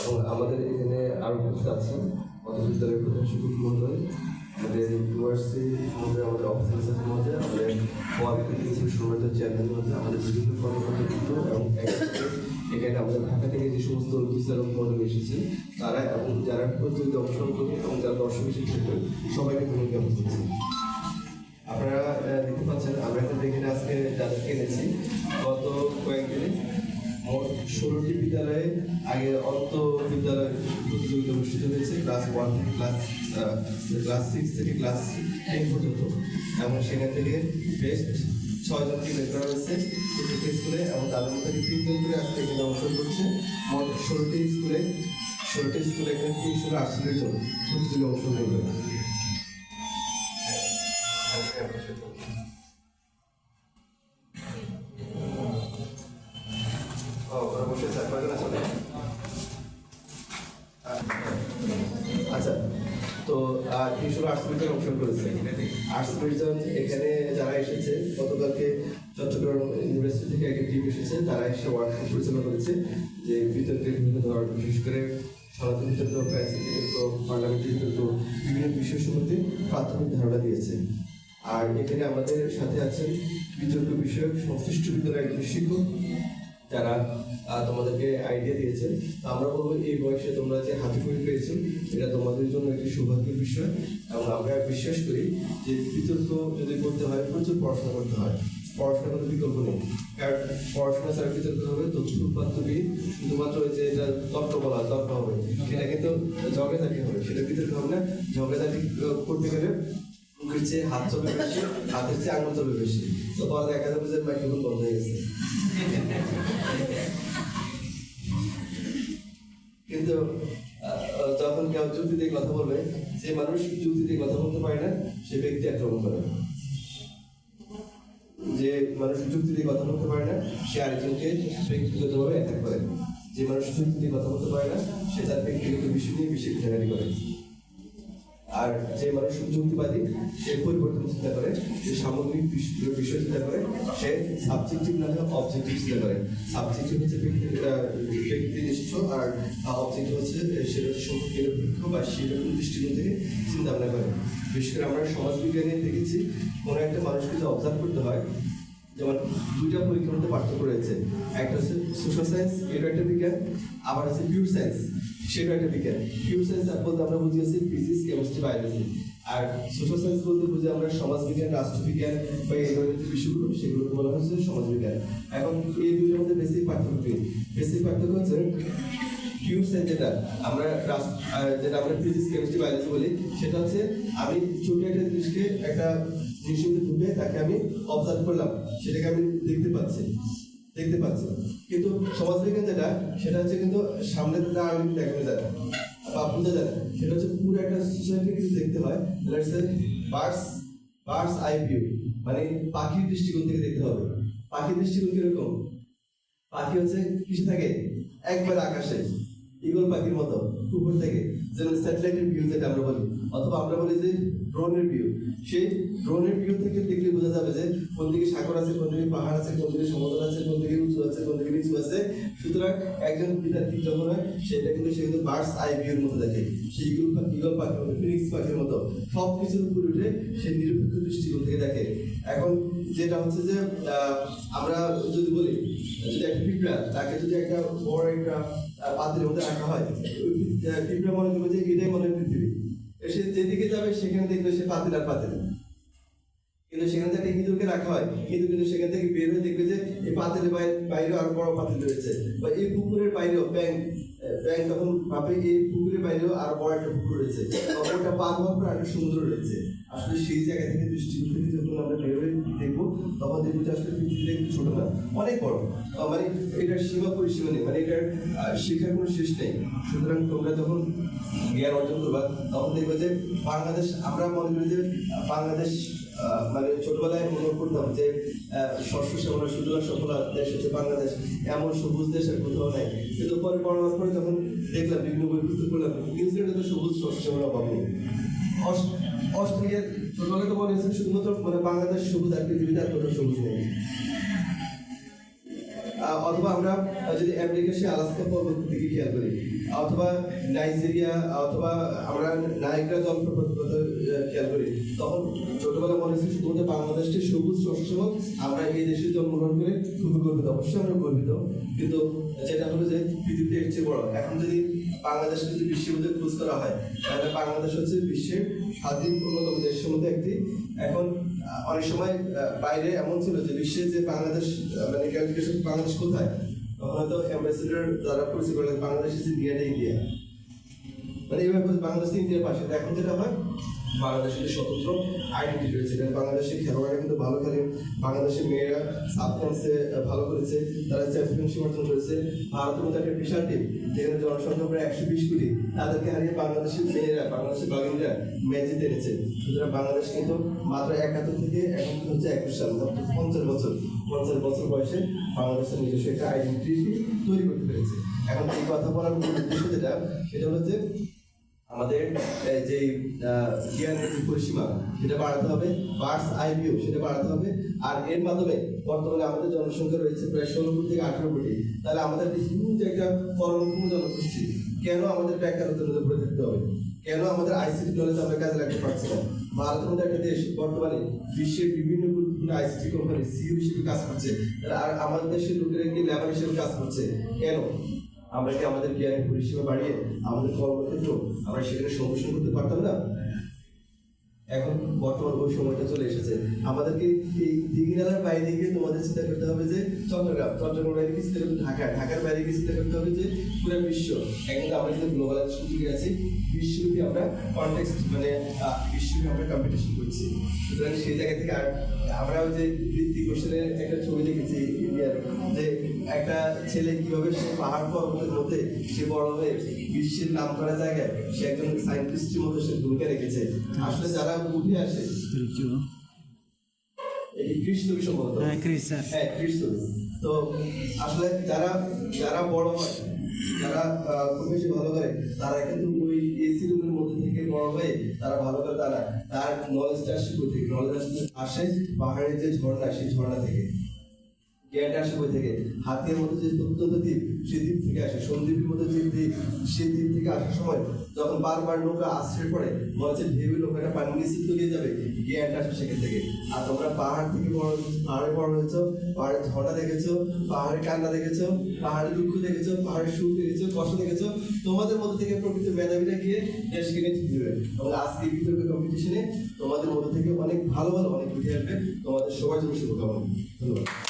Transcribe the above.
এবং আমাদের এখানে আরও আছেন আমাদের বিদ্যালয়ের প্রধান শিক্ষক মহোদয়, আমাদের ইউনিভার্সিটি মহোদয়, আমাদের অফিসার মহোদয়, আমাদের কোয়ালিফিকেশন সম্মানিত চেয়ারম্যান মহোদয়, আমাদের বিভিন্ন কর্মকর্তাবৃন্দ এবং এখানে আমাদের ঢাকা থেকে যে সমস্ত বিচারক মহোদয় এসেছে তারা এবং যারা প্রতিযোগিতা অংশগ্রহণ যারা দর্শক এসেছে সবাইকে ধন্যবাদ জ্ঞাপন আপনারা দেখতে পাচ্ছেন, আমরা এখানে এখানে আজকে যাদেরকে এনেছি। গত কয়েকদিনে মোট ষোলোটি বিদ্যালয়ে আগে অন্ত বিদ্যালয় প্রতিযোগিতা অনুষ্ঠিত হয়েছে, ক্লাস ওয়ান থেকে ক্লাস ক্লাস সিক্স থেকে ক্লাস টেন পর্যন্ত। এবং সেখান থেকে বেস্ট ছয়জনকে বের করা হয়েছে প্রত্যেকটা স্কুলে এবং তাদের মধ্যে তিনজন করে আজকে এখানে অংশগ্রহণ করছে। মোট ষোলোটি স্কুলে ষোলোটি স্কুলে এখানে করবে ও, ওরা বসে আছে কয়জন আছে ওরা? আচ্ছা তো তিনশো আর্টস মিটার অংশগ্রহণ করেছে আর্টস মিউজিয়াম এখানে যারা এসেছে, গতকালকে চট্টগ্রাম ইউনিভার্সিটি থেকে এসেছে, তারা এসে ওয়ার্কশপ পরিচালনা করেছে, যে বিতর্কের বিভিন্ন ধরনের, বিশেষ করে সনাতন বিতর্ক ফ্যান্সি বিতর্ক পার্লামেন্টারি বিতর্ক বিভিন্ন বিষয় সম্বন্ধে প্রাথমিক ধারণা দিয়েছে আর এখানে আমাদের সাথে আছেন বিতর্ক বিষয়ক সংশ্লিষ্ট বিদ্যালয়ের একজন শিক্ষক যারা তোমাদেরকে আইডিয়া দিয়েছে আমরা বলব এই বয়সে তোমরা যে হাতে করে পেয়েছ এটা তোমাদের জন্য একটি সৌভাগ্যের বিষয় এবং আমরা বিশ্বাস করি যে বিতর্ক যদি করতে হয় প্রচুর পড়াশোনা করতে হয় পড়াশোনা কোনো বিকল্প নেই। কারণ পড়াশোনা ছাড়া বিতর্ক হবে তথ্য দিয়ে শুধুমাত্র ওই যে এটা তর্ক বলা তর্ক হবে। সেটা কিন্তু ঝগড়াঝাটি হবে সেটা বিতর্ক হবে না। ঝগড়াঝাটি আহ, করতে গেলে মুখের চেয়ে হাত চলবে বেশি হাতের চেয়ে আঙুল চলবে বেশি। তো পরে দেখা যাবে যে মাইক্রোফোন বন্ধ হয়ে গেছে। কিন্তু যখন কেউ যুক্তি দিয়ে কথা বলবে যে মানুষ যুক্তি দিয়ে কথা বলতে পারে না সে ব্যক্তি আক্রমণ করে। মানুষ যুক্তি দিয়ে কথা বলতে পারে না, সে আরেকজনকে ব্যক্তিগতভাবে অ্যাটাক করে। যে মানুষ যুক্তি দিয়ে কথা বলতে পারে না, সে তার ব্যক্তিগত বিষয় নিয়ে বেশি ঘাটাঘাটি করে। আর যে মানুষ যুক্তিবাদী, সে পরিবর্তন চিন্তা করে, যে সামগ্রিক বিষয় চিন্তা করে, সে সাবজেক্টিভ না হয়ে অবজেক্টিভ চিন্তা করে। সাবজেক্টিভ হচ্ছে ব্যক্তিনিষ্ঠ আর অবজেক্টিভ হচ্ছে সেটা হচ্ছে নিরপেক্ষ বা সেরকম দৃষ্টিকোণ থেকে চিন্তা ভাবনা করে। বিশেষ করে আমরা সমাজবিজ্ঞানে দেখেছি, কোনো একটা মানুষকে যদি অবজার্ভ করতে হয় যেমন দুইটা পরীক্ষার মধ্যে পার্থক্য রয়েছে। একটা হচ্ছে সোশ্যাল সায়েন্স এটা একটা বিজ্ঞান, আবার হচ্ছে পিউর সায়েন্স সেটা একটা বিজ্ঞান। পিউর সায়েন্স বলতে আমরা বুঝিয়েছি ফিজিক্স কেমিস্ট্রি বায়োলজি আর সোশ্যাল সায়েন্স বলতে বুঝি আমরা সমাজবিজ্ঞান, রাষ্ট্রবিজ্ঞান বা এই ধরনের যে বিষয়গুলো, সেগুলোকে বলা হচ্ছে সমাজবিজ্ঞান। এখন এই দুইটার মধ্যে বেসিক পার্থক্য কি? বেসিক পার্থক্য হচ্ছে পিউর সায়েন্স যেটা আমরা যেটা আমরা ফিজিক্স কেমিস্ট্রি বায়োলজি বলি, সেটা হচ্ছে আমি ছোট একটা জিনিসকে একটা জিনিসের মধ্যে ঢুকে তাকে আমি অবজার্ভ করলাম। সেটাকে আমি দেখতে পাচ্ছি দেখতে পাচ্ছি। কিন্তু সমাজবিজ্ঞান যেটা, সেটা হচ্ছে কিন্তু সামনে থেকে আমি দেখানো যায় বা বোঝা যায় সেটা হচ্ছে পুরো একটা সোসাইটি কিন্তু দেখতে হয়। বার্ডস বার্ডস আই ভিউ মানে পাখির দৃষ্টিকোণ থেকে দেখতে হবে। পাখির দৃষ্টিকোণ কীরকম? পাখি হচ্ছে কিসে থাকে, একবার আকাশে ইগল পাখির মতো, উপর থেকে। যেমন স্যাটেলাইটের ভিউ যেটা আমরা বলি, অথবা আমরা বলি যে ড্রোনের ভিউ। সেই ড্রোনের ভিউ থেকে দেখলে বোঝা যাবে যে কোন দিকে সাগর আছে, কোন দিকে পাহাড় আছে, কোন দিকে সমতল আছে, কোন দিকে উঁচু আছে, কোন দিকে নিচু আছে। সুতরাং একজন বিদ্যার্থী যখন হয়, সেটা কিন্তু সে কিন্তু বার্ডস আই ভিউর মতো দেখে। সেই ইগল ইগল পাখির মতো ফিনিক্স পাখির মতো। সব কিছুর উপরে উঠে সে নিরপেক্ষ দৃষ্টিকোণ থেকে দেখে। এখন যেটা হচ্ছে যে আমরা যদি বলি, যদি একটা পিঁপড়া, তাকে যদি একটা বড় একটা পাত্রের মধ্যে রাখা হয় পিঁপড়া মনে করবে যে এটাই মনে হয় পৃথিবী। সে যেদিকে যাবে, সেখানে দেখবে সে পাতিল আর পাতিল কিন্তু সেখান থেকে ইঁদুরকে রাখা হয়। কিন্তু কিন্তু সেখান থেকে বের হয়ে দেখবে যে এই পাতিলের বাইরে আরও বড় পাতিল রয়েছে। বা এই পুকুরের বাইরেও ব্যাং ব্যাং তখন ভাবে এই পুকুরের বাইরেও আরও বড় একটা পুকুর রয়েছে। ওটা পার হওয়ার পর একটা সমুদ্র রয়েছে। আসলে সেই জায়গা থেকে দৃষ্টিকোণ থেকে যখন আমরা বের হয়ে দেখব, তখন দেখব যে আসলে ছোট না অনেক বড়। মানে এটার সীমা পরিসীমা নেই। মানে এটার শেখার কোনো শেষ নেই। সুতরাং তোমরা যখন জ্ঞান অর্জন করবা। তখন দেখবে যে বাংলাদেশ, আমরা মনে করি যে বাংলাদেশ মানে ছোটবেলায় মনে করতাম যে শস্য শ্যামলা সুজলা সফলা দেশ হচ্ছে বাংলাদেশ। এমন সবুজ দেশ আর কোথাও নাই। কিন্তু পরে পড়ানোর পরে যখন দেখলাম, বিভিন্ন বই পুস্তক পড়লাম। নিউজিল্যান্ডে তো সবুজ শস্য শ্যামলা অভাব অস্ট্রেলিয়ার ছোটবেলায় তো হয়েছিল শুধুমাত্র মানে বাংলাদেশ সবুজ আর পৃথিবীতে কোথাও সবুজ নেই। অথবা আমরা যদি আমেরিকা সে আলাস্কা পর্বত দিকে খেয়াল করি, অথবা নাইজেরিয়া অথবা আমরা নায়গ্রা জলপ্রপাত খেয়াল করি, তখন ছোটবেলা মনে হচ্ছে শুধুমাত্র বাংলাদেশটি সবুজ সবসময় আমরা এই দেশে জন্মগ্রহণ করে খুবই গর্বিত, অবশ্যই আমরা গর্বিত। কিন্তু যেটা হলো যে পৃথিবীতে এর চেয়ে বড়। এখন যদি বাংলাদেশকে যদি বিশ্বের মধ্যে খোঁজ করা হয়, তাহলে বাংলাদেশ হচ্ছে বিশ্বের স্বাধীন অন্যতম দেশের মধ্যে একটি। এখন অনেক সময় বাইরে এমন ছিল যে বিশ্বে যে বাংলাদেশ মানে ক্যালকুলেশন বাংলাদেশ কোথায়, তখন হয়তো অ্যাম্বাসেডার যারা পরিচয় করলেন, বাংলাদেশ ইজ ইন্ডিয়া ইন্ডিয়া মানে এইভাবে বাংলাদেশ ইন্ডিয়ার পাশে। এখন যেটা হয়, বাংলাদেশের স্বতন্ত্র আইডেন্টিটি রয়েছে কারণ বাংলাদেশের খেলোয়াড়রা কিন্তু ভালো খেলে বাংলাদেশের মেয়েরা সাবকন্সে ভালো করেছে, তারা চ্যাম্পিয়নশিপ অর্জন করেছে। ভারতের মতো একটা বিশাল টিম যেখানে জনসংখ্যা প্রায় একশো বিশ কোটি, তাদেরকে হারিয়ে বাংলাদেশের মেয়েরা, বাংলাদেশের বাগিনীরা ম্যাচ এনেছে সুতরাং বাংলাদেশ কিন্তু মাত্র একাত্তর থেকে এখন হচ্ছে একুশ সাল পঞ্চাশ বছর পঞ্চাশ বছর বয়সে বাংলাদেশের নিজস্ব একটা আইডেন্টিটি তৈরি করতে পেরেছে। এখন এই কথা বলার উদ্দেশ্য যেটা, সেটা যে আমাদের যে জ্ঞানের পরিসীমা, সেটা বাড়াতে হবে। বার্স আইবিও সেটা বাড়াতে হবে। আর এর মাধ্যমে বর্তমানে আমাদের জনসংখ্যা রয়েছে প্রায় ষোলো কোটি থেকে আঠারো কোটি। তাহলে আমাদের হিউজ একটা কর্মক্ষম জনগোষ্ঠী, কেন আমাদের বেকারত্বের মধ্যে পড়ে থাকতে হবে? কেন আমাদের আইসিটি নলেজ আমরা কাজে লাগতে পারছি না? ভারতের মতো একটা দেশ বর্তমানে বিশ্বের বিভিন্ন গুরুত্বপূর্ণ আইসিটি কোম্পানি সিইও হিসেবে কাজ করছে। আর আমাদের দেশের লোকেরা কি লেবার হিসেবে কাজ করছে? কেন? আমরা কি আমাদের জ্ঞানের পরিষেবা বাড়িয়ে আমাদের কর্মক্ষেত্র আমরা সেখানে সম্প্রসারণ করতে পারতাম না? এখন বর্তমান ওই সময়টা চলে এসেছে। আমাদেরকে এই দিঘিনালার বাইরে গিয়ে তোমাদের চিন্তা করতে হবে যে চট্টগ্রাম চট্টগ্রাম বাইরে গিয়ে চিন্তা করতে ঢাকা ঢাকার বাইরে গিয়ে চিন্তা করতে হবে যে পুরো বিশ্ব। এখন তো আমরা যদি গ্লোবালাইজেশন যুগে আছি, বিশ্বব্যাপী আমরা কন্টেক্সট মানে বিশ্বব্যাপী আমরা কম্পিটিশন করছি। সুতরাং সেই জায়গা থেকে আর আমরা ওই যে বৃত্তি কোশ্চেনের একটা ছবি দেখেছি ইন্ডিয়ার, যে একটা ছেলে কীভাবে সে পাহাড় পর্বতের মধ্যে সে বড় হয়ে বিশ্বের নাম করা জায়গায় সে একজন সায়েন্টিস্টের মতো সে ভূমিকা রেখেছে। আসলে যারা উঠে আসে এই সম্ভবত হ্যাঁ খ্রিস্ট হ্যাঁ কৃষ্ণ তো আসলে যারা যারা বড় হয় যারা খুব বেশি ভালো করে তারা কিন্তু ওই এসি রুমের মধ্যে থেকে বড় হয়ে তারা ভালো করে তারা তার নলেজটা আসে কোথা থেকে নলেজ আসে পাহাড়ের যে ঝর্ণা সেই ঝর্ণা থেকে। জ্ঞানটা আসে কই থেকে। হাতের মধ্যে যে প্রত্যন্ত দ্বীপ দ্বীপ থেকে আসে। সন্দীপের মধ্যে যে দ্বীপ, সেই দ্বীপ থেকে আসার সময় যখন বারবার নৌকা আশ্রয় পড়ে, মনে হচ্ছে ভেবে নৌকাটা পানি নিচে তলিয়ে যাবে। জ্ঞানটা আসে সেখান থেকে। আর তোমরা পাহাড় থেকে বড়, পাহাড়ে বড় হয়েছো পাহাড়ের ঝর্ণা দেখেছ পাহাড়ের কান্না দেখেছ পাহাড়ের দুঃখ দেখেছ পাহাড়ের সুখ দেখেছ, কষ্ট দেখেছ, তোমাদের মধ্যে থেকে প্রকৃত মেধাবীরা গিয়ে দেশকে নেতৃত্ব দেবে এবং আজকে বিতর্ক কম্পিটিশনে তোমাদের মধ্যে থেকে অনেক ভালো ভালো অনেক উঠে আসবে। তোমাদের সবার জন্য শুভকামনা। ধন্যবাদ।